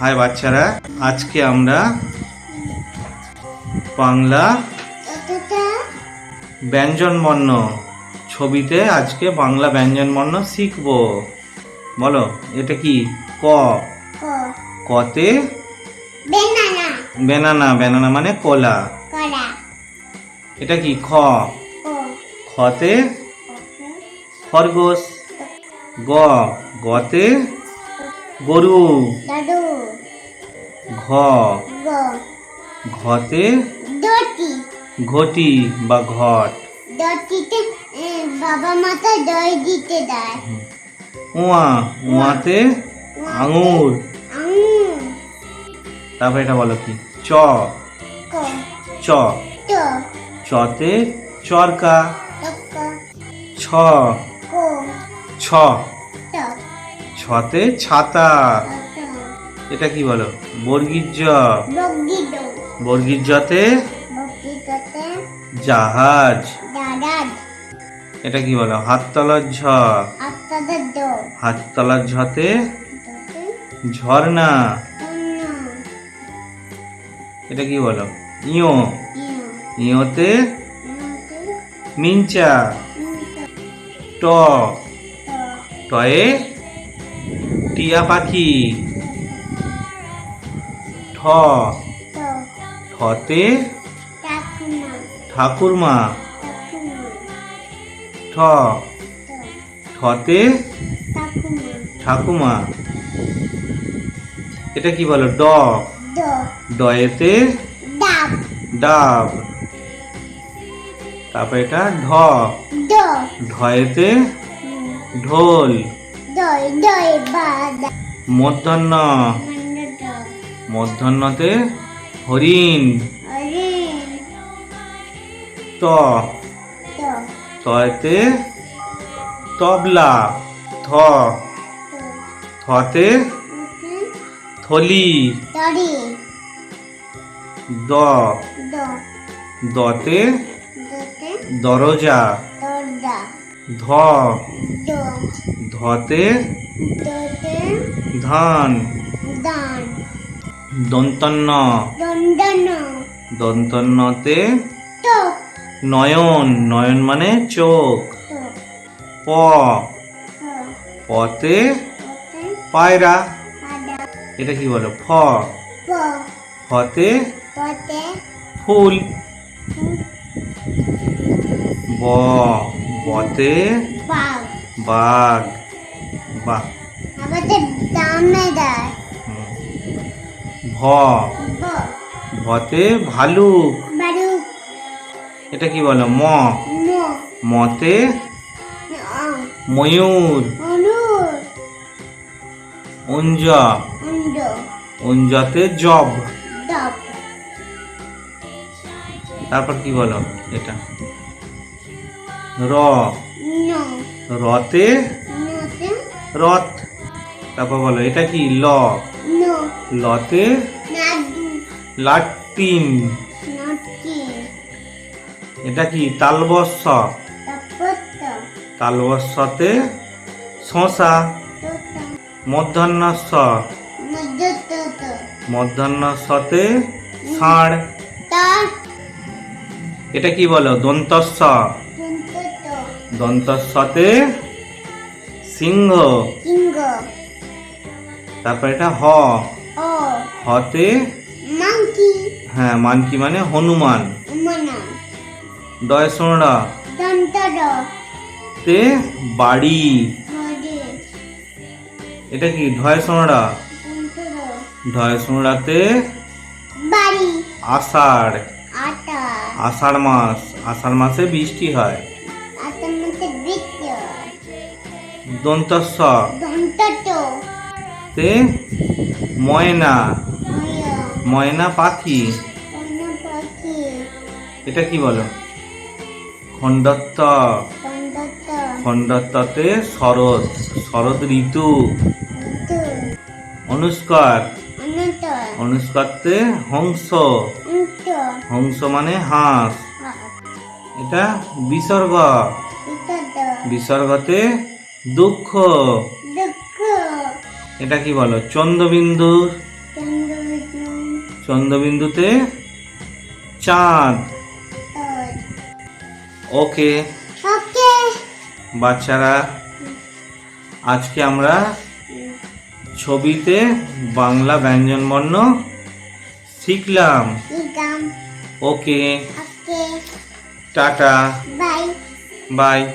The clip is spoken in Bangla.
হাই বাচ্চারা আজকে আমরা বাংলা ব্যঞ্জন বর্ণ ছবিতে আজকে বাংলা ব্যঞ্জন বর্ণ শিখব। বলো এটা কি? ক। কতে? বেনানা। বেনানা মানে কলা। এটা কি? খ। খতে? খরগোশ। গ। গতে? গরু। দাদু। ঘ। ঘতে দটি ঘটি বা ঘট। দটিতে বাবা মাথা দই দিতে দেয়। উয়া উয়াতে আঙুর। তারপরে এটা বলো কি? চ। চ। চতে চরকা। ছ। ছ। ছতে ছাতা। এটা কি বলো? বর্গীর জ। বর্গীর জতে জাহাজ। এটা কি বলো? হাততলার ঝ। হাততলার ঝতে ঝর্ণা। এটা কি বলো? ইয়ো। ইয়োতে মিঞ্চা। ট। টয়ে টিয়া পাখি। ঠ। ঠতে? ঠাকুরমা। ঠ। ঠতে? ঠাকুমা এটা কি বলো? ড। ডয়েতে? ডাব। তারপর এটা ঢ। ঢয়েতে? ঢোল। মধ্যাহ্ন। মধ্যাহ্নতে হরিণ। ত। তয়তে তবলা। থ। থতে থলি। দ। দতে দরজা। ধ। ধতে ধান। দন্তন্ন। দন্তন্য দন্দন দন্তন্যতে তো নয়ন। নয়ন মানে চোখ। প। পতে পায়রা। এটা কি বলো? ফ। ফতে ফুল। ব। বতে বাঘ। হুম। ভ। ভতে ভালুক। এটা কি বলো? ম। মতে ময়ূর। অঞ্জ। অঞ্জতে জব। তারপর কি বলো এটা? র। রতে? রথ তারপর বলো এটা কি? ল। লতে? লাটিন এটা কি? তালবস্য। তপত তালবস্যতে? শশা মধ্যত মধ্যাহ্নস্যতে? ষাঁড়। এটা কি বলো? দন্তস্য। কুন্তত দন্তস্যতে সিংহ। কিঙ্গ তারপর এটা হ। হতে? মাংকি। হ্যাঁ মানকি মানে হনুমান। সোনড়া দন্তর তে বাড়ি। এটা কি? ঢয় দন্তর ঢয় সোনড়াতে বাড়ি। আষাঢ়। আষাঢ় মাস। আষাঢ় মাসে বৃষ্টি হয়। দন্তত। তে ময়না। ময় ময়না পাখি। এটা কি বলো? খণ্ডত্ব। খণ্ডত্বতে শরৎ। শরৎ ঋতু। অনুষ্কার। অনন্ত অনুষ্কারতে হংস। হংস। মানে হাঁস। এটা বিসর্গ। বিসর্গতে দুঃখ। এটা কি বলো? চন্দ্রবিন্দু। চন্দ্রবিন্দুতে চাঁদ। ওকে। বাচ্চারা আজকে আমরা ছবিতে বাংলা ব্যঞ্জনবর্ণ শিখলাম। Okay. Okay. Tata. Bye. Bye.